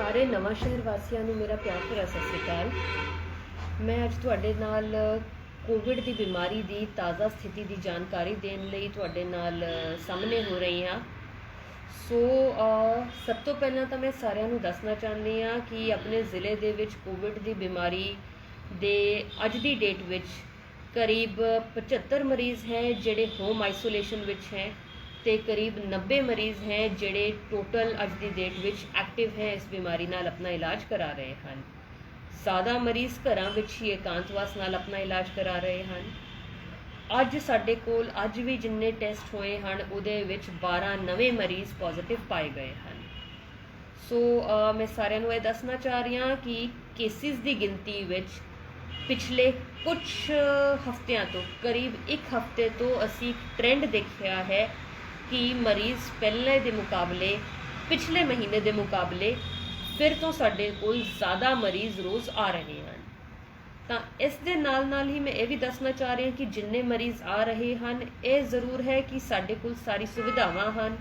ਸਾਰੇ ਨਵਾਂ ਸ਼ਹਿਰ ਵਾਸੀਆਂ ਨੂੰ ਮੇਰਾ ਪਿਆਰ ਭਰਾ ਸਤਿ ਸ਼੍ਰੀ ਅਕਾਲ। ਮੈਂ ਅੱਜ ਤੁਹਾਡੇ ਨਾਲ ਕੋਵਿਡ ਦੀ ਬਿਮਾਰੀ ਦੀ ਤਾਜ਼ਾ ਸਥਿਤੀ ਦੀ ਜਾਣਕਾਰੀ ਦੇਣ ਲਈ ਤੁਹਾਡੇ ਨਾਲ ਸਾਹਮਣੇ ਹੋ ਰਹੀ ਹਾਂ। ਸੋ ਸਭ ਤੋਂ ਪਹਿਲਾਂ ਤਾਂ ਮੈਂ ਸਾਰਿਆਂ ਨੂੰ ਦੱਸਣਾ ਚਾਹੁੰਦੀ ਹਾਂ ਕਿ ਆਪਣੇ ਜ਼ਿਲ੍ਹੇ ਦੇ ਵਿੱਚ ਕੋਵਿਡ ਦੀ ਬਿਮਾਰੀ ਦੇ ਅੱਜ ਦੀ ਡੇਟ ਵਿੱਚ ਕਰੀਬ 75 ਮਰੀਜ਼ ਹੈ ਜਿਹੜੇ ਹੋਮ ਆਈਸੋਲੇਸ਼ਨ ਵਿੱਚ ਹੈ। ਤੇ ਕਰੀਬ 90 ਮਰੀਜ਼ ਹੈ ਜਿਹੜੇ ਟੋਟਲ ਅੱਜ ਦੀ ਡੇਟ ਵਿੱਚ ਐਕਟਿਵ ਹੈ, ਇਸ ਬਿਮਾਰੀ ਨਾਲ ਆਪਣਾ ਇਲਾਜ ਕਰਾ ਰਹੇ ਹਨ। ਜ਼ਿਆਦਾ ਮਰੀਜ਼ ਘਰਾਂ ਵਿੱਚ ਹੀ ਇਕਾਂਤਵਾਸ ਨਾਲ ਆਪਣਾ ਇਲਾਜ ਕਰਾ ਰਹੇ ਹਨ। ਅੱਜ ਸਾਡੇ ਕੋਲ ਅੱਜ ਵੀ ਜਿੰਨੇ ਟੈਸਟ ਹੋਏ ਹਨ, ਉਹਦੇ ਵਿੱਚ 12 ਨਵੇਂ ਮਰੀਜ਼ ਪੋਜ਼ਿਟਿਵ ਪਾਏ ਗਏ ਹਨ। ਸੋ ਮੈਂ ਸਾਰਿਆਂ ਨੂੰ ਇਹ ਦੱਸਣਾ ਚਾਹ ਰਹੀ ਹਾਂ ਕਿ ਕੇਸਿਸ ਦੀ ਗਿਣਤੀ ਵਿੱਚ ਪਿਛਲੇ ਕੁਝ ਹਫ਼ਤਿਆਂ ਤੋਂ, ਕਰੀਬ ਇੱਕ ਹਫ਼ਤੇ ਤੋਂ ਅਸੀਂ ਟ੍ਰੈਂਡ ਦੇਖਿਆ ਹੈ ਕਿ ਮਰੀਜ਼ ਪਹਿਲੇ ਦੇ ਮੁਕਾਬਲੇ, ਪਿਛਲੇ ਮਹੀਨੇ ਦੇ ਮੁਕਾਬਲੇ ਫਿਰ ਤੋਂ ਸਾਡੇ ਕੋਲ ਜ਼ਿਆਦਾ ਮਰੀਜ਼ ਰੋਜ਼ ਆ ਰਹੇ ਹਨ। ਤਾਂ ਇਸ ਦੇ ਨਾਲ ਨਾਲ ਹੀ ਮੈਂ ਇਹ ਵੀ ਦੱਸਣਾ ਚਾਹ ਰਹੀ ਹਾਂ ਕਿ ਜਿੰਨੇ ਮਰੀਜ਼ ਆ ਰਹੇ ਹਨ, ਇਹ ਜ਼ਰੂਰ ਹੈ ਕਿ ਸਾਡੇ ਕੋਲ ਸਾਰੀ ਸੁਵਿਧਾਵਾਂ ਹਨ।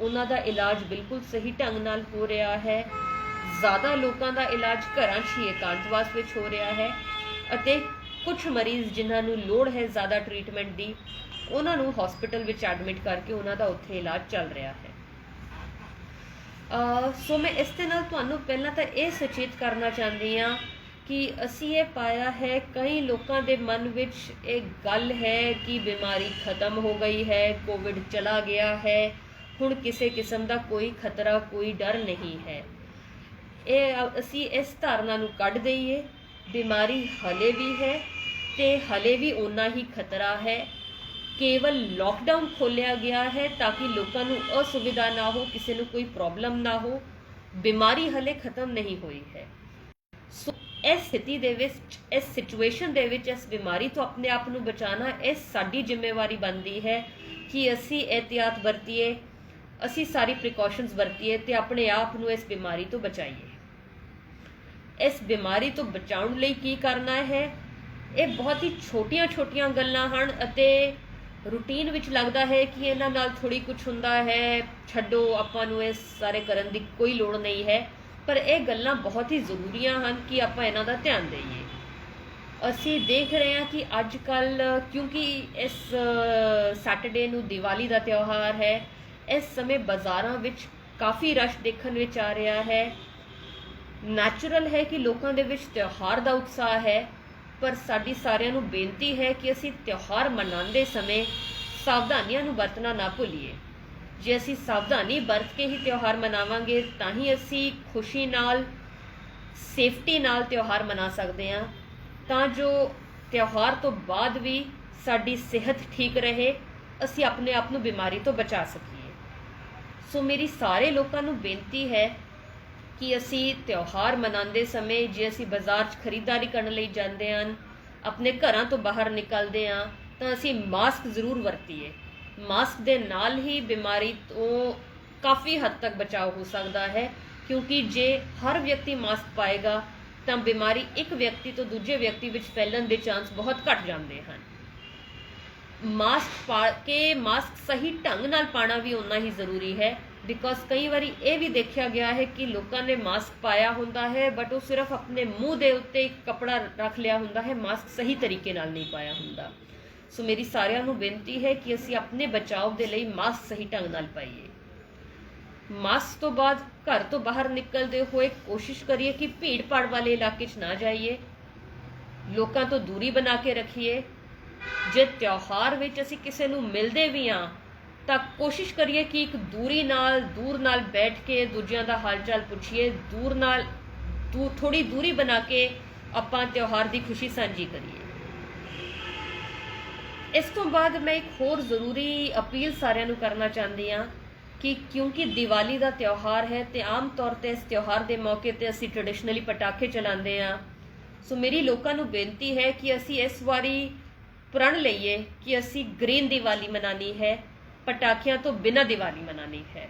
ਉਹਨਾਂ ਦਾ ਇਲਾਜ ਬਿਲਕੁਲ ਸਹੀ ਢੰਗ ਨਾਲ ਹੋ ਰਿਹਾ ਹੈ। ਜ਼ਿਆਦਾ ਲੋਕਾਂ ਦਾ ਇਲਾਜ ਘਰਾਂ 'ਚ ਹੀ ਇਕਾਂਤਵਾਸ ਵਿੱਚ ਹੋ ਰਿਹਾ ਹੈ ਅਤੇ ਕੁਝ ਮਰੀਜ਼ ਜਿਨ੍ਹਾਂ ਨੂੰ ਲੋੜ ਹੈ ਜ਼ਿਆਦਾ ਟ੍ਰੀਟਮੈਂਟ ਦੀ ਉਹਨਾਂ ਨੂੰ ਹਸਪੀਟਲ ਵਿੱਚ ਐਡਮਿਟ ਕਰਕੇ ਉਹਨਾਂ ਦਾ ਉੱਥੇ ਇਲਾਜ ਚੱਲ ਰਿਹਾ ਹੈ। ਸੋ ਮੈਂ ਇਸ ਦੇ ਨਾਲ ਤੁਹਾਨੂੰ ਪਹਿਲਾਂ ਤਾਂ ਇਹ ਸੁਚੇਤ ਕਰਨਾ ਚਾਹੁੰਦੀ ਹਾਂ ਕਿ ਅਸੀਂ ਇਹ ਪਾਇਆ ਹੈ, ਕਈ ਲੋਕਾਂ ਦੇ ਮਨ ਵਿੱਚ ਇਹ ਗੱਲ ਹੈ ਕਿ ਬਿਮਾਰੀ ਖਤਮ ਹੋ ਗਈ ਹੈ ਕੋਵਿਡ ਚਲਾ ਗਿਆ ਹੈ, ਹੁਣ ਕਿਸੇ ਕਿਸਮ ਦਾ ਕੋਈ ਖਤਰਾ, ਕੋਈ ਡਰ ਨਹੀਂ ਹੈ। ਇਹ ਅਸੀਂ ਇਸ ਧਾਰਨਾ ਨੂੰ ਕੱਢ ਦਈਏ, ਬਿਮਾਰੀ ਹਲੇ ਵੀ ਹੈ ਤੇ ਹਲੇ ਵੀ ਓਨਾ ਹੀ ਖਤਰਾ ਹੈ। ਕੇਵਲ ਲੋਕਡਾਊਨ ਖੋਲਿਆ ਗਿਆ ਹੈ ਤਾਂ ਕਿ ਲੋਕਾਂ ਨੂੰ ਅਸੁਵਿਧਾ ਨਾ ਹੋ, ਕਿਸੇ ਨੂੰ ਕੋਈ ਪ੍ਰੋਬਲਮ ਨਾ ਹੋ, ਬਿਮਾਰੀ ਹਲੇ ਖਤਮ ਨਹੀਂ ਹੋਈ ਹੈ। ਸੋ ਇਸ ਸਥਿਤੀ ਦੇ ਵਿੱਚ, ਇਸ ਸਿਚੁਏਸ਼ਨ ਦੇ ਵਿੱਚ ਇਸ ਬਿਮਾਰੀ ਤੋਂ ਆਪਣੇ ਆਪ ਨੂੰ ਬਚਾਉਣਾ ਇਹ ਸਾਡੀ ਜ਼ਿੰਮੇਵਾਰੀ ਬਣਦੀ ਹੈ ਕਿ ਅਸੀਂ ਇhtiyat ਵਰਤੀਏ, ਅਸੀਂ ਸਾਰੀ ਪ੍ਰੀਕਾਸ਼ਨਸ ਵਰਤੀਏ ਤੇ ਆਪਣੇ ਆਪ ਨੂੰ ਇਸ ਬਿਮਾਰੀ ਤੋਂ ਬਚਾਈਏ। ਇਸ ਬਿਮਾਰੀ ਤੋਂ ਬਚਾਉਣ ਲਈ ਕੀ ਕਰਨਾ ਹੈ? ਇਹ ਬਹੁਤ ਹੀ ਛੋਟੀਆਂ-ਛੋਟੀਆਂ ਗੱਲਾਂ ਹਨ ਅਤੇ ਰੂਟੀਨ ਵਿੱਚ ਲੱਗਦਾ ਹੈ ਕਿ ਇਹਨਾਂ ਨਾਲ ਥੋੜੀ ਕੁਝ ਹੁੰਦਾ ਹੈ, ਛੱਡੋ, ਆਪਾਂ ਨੂੰ ਇਹ ਸਾਰੇ ਕਰਨ ਦੀ ਕੋਈ ਲੋੜ ਨਹੀਂ ਹੈ। ਪਰ ਇਹ ਗੱਲਾਂ ਬਹੁਤ ਹੀ ਜ਼ਰੂਰੀਆਂ ਹਨ ਕਿ ਆਪਾਂ ਇਹਨਾਂ ਦਾ ਧਿਆਨ ਦੇਈਏ। ਅਸੀਂ ਦੇਖ ਰਹੇ ਹਾਂ ਕਿ ਅੱਜ ਕੱਲ ਕਿਉਂਕਿ ਇਸ ਸੈਟਰਡੇ ਨੂੰ ਦੀਵਾਲੀ ਦਾ ਤਿਉਹਾਰ ਹੈ, ਇਸ ਸਮੇਂ ਬਾਜ਼ਾਰਾਂ ਵਿੱਚ ਕਾਫੀ ਰਸ਼ ਦੇਖਣ ਵਿੱਚ ਆ ਰਿਹਾ ਹੈ। ਨੈਚੁਰਲ ਹੈ ਕਿ ਲੋਕਾਂ ਦੇ ਵਿੱਚ ਤਿਉਹਾਰ ਦਾ ਉਤਸ਼ਾਹ ਹੈ। ਪਰ ਸਾਡੀ ਸਾਰਿਆਂ ਨੂੰ ਬੇਨਤੀ ਹੈ ਕਿ ਅਸੀਂ ਤਿਉਹਾਰ ਮਨਾਉਂਦੇ ਸਮੇਂ ਸਾਵਧਾਨੀਆਂ ਨੂੰ ਵਰਤਣਾ ਨਾ ਭੁੱਲੀਏ। ਜੇ ਅਸੀਂ ਸਾਵਧਾਨੀ ਵਰਤ ਕੇ ਹੀ ਤਿਉਹਾਰ ਮਨਾਵਾਂਗੇ, ਤਾਂ ਹੀ ਅਸੀਂ ਖੁਸ਼ੀ ਨਾਲ, ਸੇਫਟੀ ਨਾਲ ਤਿਉਹਾਰ ਮਨਾ ਸਕਦੇ ਹਾਂ। ਤਾਂ ਜੋ ਤਿਉਹਾਰ ਤੋਂ ਬਾਅਦ ਵੀ ਸਾਡੀ ਸਿਹਤ ਠੀਕ ਰਹੇ, ਅਸੀਂ ਆਪਣੇ ਆਪ ਨੂੰ ਬਿਮਾਰੀ ਤੋਂ ਬਚਾ ਸਕੀਏ। ਸੋ ਮੇਰੀ ਸਾਰੇ ਲੋਕਾਂ ਨੂੰ ਬੇਨਤੀ ਹੈ ਕਿ ਅਸੀਂ ਤਿਉਹਾਰ ਮਨਾਉਂਦੇ ਸਮੇਂ ਜੇ ਅਸੀਂ ਬਾਜ਼ਾਰ 'ਚ ਖਰੀਦਦਾਰੀ ਕਰਨ ਲਈ ਜਾਂਦੇ ਹਾਂ ਆਪਣੇ ਘਰਾਂ ਤੋਂ ਬਾਹਰ ਨਿਕਲਦੇ ਹਾਂ, ਤਾਂ ਅਸੀਂ ਮਾਸਕ ਜ਼ਰੂਰ ਵਰਤੀਏ। ਮਾਸਕ ਦੇ ਨਾਲ ਹੀ ਬਿਮਾਰੀ ਤੋਂ ਕਾਫੀ ਹੱਦ ਤੱਕ ਬਚਾਅ ਹੋ ਸਕਦਾ ਹੈ, ਕਿਉਂਕਿ ਜੇ ਹਰ ਵਿਅਕਤੀ ਮਾਸਕ ਪਾਏਗਾ, ਤਾਂ ਬਿਮਾਰੀ ਇੱਕ ਵਿਅਕਤੀ ਤੋਂ ਦੂਜੇ ਵਿਅਕਤੀ ਵਿੱਚ ਫੈਲਣ ਦੇ ਚਾਂਸ ਬਹੁਤ ਘਟ ਜਾਂਦੇ ਹਨ। ਮਾਸਕ ਪਾ ਕੇ ਮਾਸਕ ਸਹੀ ਢੰਗ ਨਾਲ ਪਾਣਾ ਵੀ ਉਨਾ ਹੀ ਜ਼ਰੂਰੀ ਹੈ। ਬਿਕੋਜ਼ ਕਈ ਵਾਰੀ ਇਹ ਵੀ ਦੇਖਿਆ ਗਿਆ ਹੈ ਕਿ ਲੋਕਾਂ ਨੇ ਮਾਸਕ ਪਾਇਆ ਹੁੰਦਾ ਹੈ ਬਟ ਉਹ ਸਿਰਫ ਆਪਣੇ ਮੂੰਹ ਦੇ ਉੱਤੇ ਇੱਕ ਕਪੜਾ ਰੱਖ ਲਿਆ ਹੁੰਦਾ ਹੈ ਮਾਸਕ ਸਹੀ ਤਰੀਕੇ ਨਾਲ ਨਹੀਂ ਪਾਇਆ ਹੁੰਦਾ। ਸੋ ਮੇਰੀ ਸਾਰਿਆਂ ਨੂੰ ਬੇਨਤੀ ਹੈ ਕਿ ਅਸੀਂ ਆਪਣੇ ਬਚਾਓ ਦੇ ਲਈ ਮਾਸਕ ਸਹੀ ਢੰਗ ਨਾਲ ਪਾਈਏ। ਮਾਸਕ ਤੋਂ ਬਾਅਦ ਘਰ ਤੋਂ ਬਾਹਰ ਨਿਕਲਦੇ ਹੋਏ ਕੋਸ਼ਿਸ਼ ਕਰੀਏ ਕਿ ਭੀੜ ਭਾੜ ਵਾਲੇ ਇਲਾਕੇ 'ਚ ਨਾ ਜਾਈਏ। ਲੋਕਾਂ ਤੋਂ ਦੂਰੀ ਬਣਾ ਕੇ ਰੱਖੀਏ। ਜੇ ਤਿਉਹਾਰ ਵਿੱਚ ਅਸੀਂ ਕਿਸੇ ਨੂੰ ਮਿਲਦੇ ਵੀ ਹਾਂ ਤਾਂ ਕੋਸ਼ਿਸ਼ ਕਰੀਏ ਕਿ ਇੱਕ ਦੂਰੀ ਨਾਲ, ਦੂਰ ਨਾਲ ਬੈਠ ਕੇ ਦੂਜਿਆਂ ਦਾ ਹਾਲਚਾਲ ਪੁੱਛੀਏ, ਦੂਰ ਨਾਲ ਦੂਰ ਥੋੜੀ ਦੂਰੀ ਬਣਾ ਕੇ ਆਪਾਂ ਤਿਉਹਾਰ ਦੀ ਖੁਸ਼ੀ ਸਾਂਝੀ ਕਰੀਏ। ਇਸ ਤੋਂ ਬਾਅਦ ਮੈਂ ਇੱਕ ਹੋਰ ਜ਼ਰੂਰੀ ਅਪੀਲ ਸਾਰਿਆਂ ਨੂੰ ਕਰਨਾ ਚਾਹੁੰਦੀ ਹਾਂ ਕਿ ਕਿਉਂਕਿ ਦੀਵਾਲੀ ਦਾ ਤਿਉਹਾਰ ਹੈ ਤੇ ਆਮ ਤੌਰ ਤੇ ਇਸ ਤਿਉਹਾਰ ਦੇ ਮੌਕੇ ਤੇ ਅਸੀਂ ਟ੍ਰੈਡੀਸ਼ਨਲੀ ਪਟਾਕੇ ਚਲਾਉਂਦੇ ਹਾਂ। ਸੋ ਮੇਰੀ ਲੋਕਾਂ ਨੂੰ ਬੇਨਤੀ ਹੈ ਕਿ ਅਸੀਂ ਇਸ ਵਾਰੀ ਪ੍ਰਣ ਲਈਏ ਕਿ ਅਸੀਂ ਗ੍ਰੀਨ ਦੀਵਾਲੀ ਮਨਾਣੀ ਹੈ। ਪਟਾਕਿਆਂ ਤੋਂ ਬਿਨਾਂ ਦੀਵਾਲੀ ਮਨਾਣੀ ਹੈ।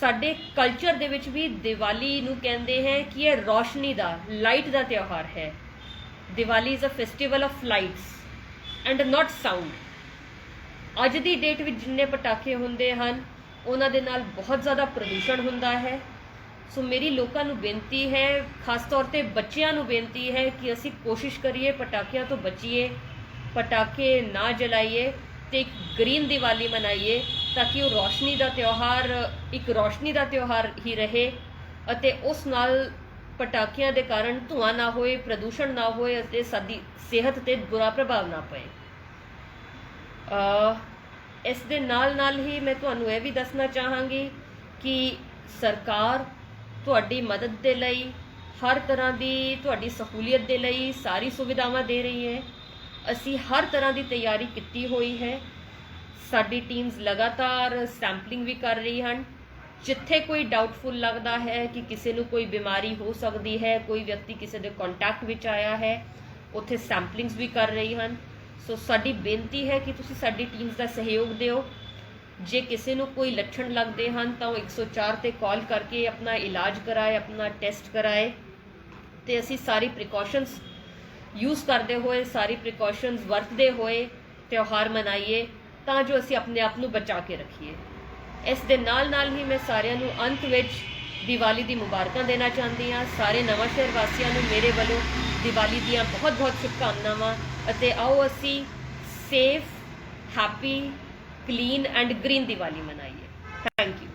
ਸਾਡੇ ਕਲਚਰ ਦੇ ਵਿੱਚ ਵੀ ਦੀਵਾਲੀ ਨੂੰ ਕਹਿੰਦੇ ਹੈ ਕਿ ਇਹ ਰੋਸ਼ਨੀ ਦਾ ਲਾਈਟ ਦਾ ਤਿਉਹਾਰ ਹੈ। Diwali is a festival of lights and not sound ਅੱਜ ਦੀ ਡੇਟ ਵਿੱਚ ਜਿੰਨੇ ਪਟਾਕੇ ਹੁੰਦੇ ਹਨ, ਉਹਨਾਂ ਦੇ ਨਾਲ ਬਹੁਤ ਜ਼ਿਆਦਾ ਪ੍ਰਦੂਸ਼ਣ ਹੁੰਦਾ ਹੈ। ਸੋ ਮੇਰੀ ਲੋਕਾਂ ਨੂੰ ਬੇਨਤੀ ਹੈ, ਖਾਸ ਤੌਰ ਤੇ ਬੱਚਿਆਂ ਨੂੰ ਬੇਨਤੀ ਹੈ ਕਿ ਅਸੀਂ ਕੋਸ਼ਿਸ਼ ਕਰੀਏ ਪਟਾਕਿਆਂ ਤੋਂ ਬਚੀਏ, ਪਟਾਕੇ ਨਾ ਜਲਾਈਏ। ਤੇ ਇੱਕ ਗ੍ਰੀਨ ਦੀਵਾਲੀ ਮਨਾਈਏ ਤਾਂ ਕਿ ਉਹ ਰੋਸ਼ਨੀ ਦਾ ਤਿਉਹਾਰ, ਇੱਕ ਰੋਸ਼ਨੀ ਦਾ ਤਿਉਹਾਰ ਹੀ ਰਹੇ ਅਤੇ ਉਸ ਨਾਲ ਪਟਾਕਿਆਂ ਦੇ ਕਾਰਨ ਧੂਆਂ ਨਾ ਹੋਏ, ਪ੍ਰਦੂਸ਼ਣ ਨਾ ਹੋਏ ਅਤੇ ਸਾਡੀ ਸਿਹਤ ਤੇ ਬੁਰਾ ਪ੍ਰਭਾਵ ਨਾ ਪਏ। ਅ, ਇਸ ਦੇ ਨਾਲ ਨਾਲ ਹੀ ਮੈਂ ਤੁਹਾਨੂੰ ਇਹ ਵੀ ਦੱਸਣਾ ਚਾਹਾਂਗੀ ਕਿ ਸਰਕਾਰ ਤੁਹਾਡੀ ਮਦਦ ਦੇ ਲਈ, ਹਰ ਤਰ੍ਹਾਂ ਦੀ ਤੁਹਾਡੀ ਸਹੂਲੀਅਤ ਦੇ ਲਈ ਸਾਰੀ ਸੁਵਿਧਾਵਾਂ ਦੇ ਰਹੀ ਹੈ। ਅਸੀਂ ਹਰ ਤਰ੍ਹਾਂ ਦੀ ਤਿਆਰੀ ਕੀਤੀ ਹੋਈ ਹੈ। ਸਾਡੀ ਟੀਮਸ ਲਗਾਤਾਰ ਸੈਂਪਲਿੰਗ ਵੀ ਕਰ ਰਹੀ ਹਨ। ਜਿੱਥੇ ਕੋਈ ਡਾਊਟਫੁਲ ਲੱਗਦਾ ਹੈ ਕਿ ਕਿਸੇ ਨੂੰ ਕੋਈ ਬਿਮਾਰੀ ਹੋ ਸਕਦੀ ਹੈ, ਕੋਈ ਵਿਅਕਤੀ ਕਿਸੇ ਦੇ ਕੰਟੈਕਟ ਵਿੱਚ ਆਇਆ ਹੈ, ਉੱਥੇ ਸੈਂਪਲਿੰਗਸ ਵੀ ਕਰ ਰਹੀ ਹਨ। ਸੋ ਸਾਡੀ ਬੇਨਤੀ ਹੈ ਕਿ ਤੁਸੀਂ ਸਾਡੀ ਟੀਮਸ ਦਾ ਸਹਿਯੋਗ ਦਿਓ। ਜੇ ਕਿਸੇ ਨੂੰ ਕੋਈ ਲੱਛਣ ਲੱਗਦੇ ਹਨ, ਤਾਂ ਉਹ 104 ਤੇ ਕਾਲ ਕਰਕੇ ਆਪਣਾ ਇਲਾਜ ਕਰਾਏ, ਆਪਣਾ ਟੈਸਟ ਕਰਾਏ। ਤੇ ਅਸੀਂ ਸਾਰੀ ਪ੍ਰੀਕਾਸ਼ਨਸ ਯੂਜ਼ ਕਰਦੇ ਹੋਏ, ਸਾਰੀ ਪ੍ਰੀਕਾਸ਼ਨਸ ਵਰਤਦੇ ਹੋਏ ਤਿਉਹਾਰ ਮਨਾਈਏ, ਤਾਂ ਜੋ ਅਸੀਂ ਆਪਣੇ ਆਪ ਨੂੰ ਬਚਾ ਕੇ ਰੱਖੀਏ। ਇਸ ਦੇ ਨਾਲ ਨਾਲ ਹੀ ਮੈਂ ਸਾਰਿਆਂ ਨੂੰ ਅੰਤ ਵਿੱਚ ਦੀਵਾਲੀ ਦੀ ਮੁਬਾਰਕਾਂ ਦੇਣਾ ਚਾਹੁੰਦੀ ਹਾਂ। ਸਾਰੇ ਨਵਾਂ ਸ਼ਹਿਰ ਵਾਸੀਆਂ ਨੂੰ ਮੇਰੇ ਵੱਲੋਂ ਦੀਵਾਲੀ ਦੀਆਂ ਬਹੁਤ ਬਹੁਤ ਸ਼ੁਭਕਾਮਨਾਵਾਂ ਅਤੇ ਆਓ ਅਸੀਂ safe happy clean and green Diwali ਮਨਾਈਏ। Thank you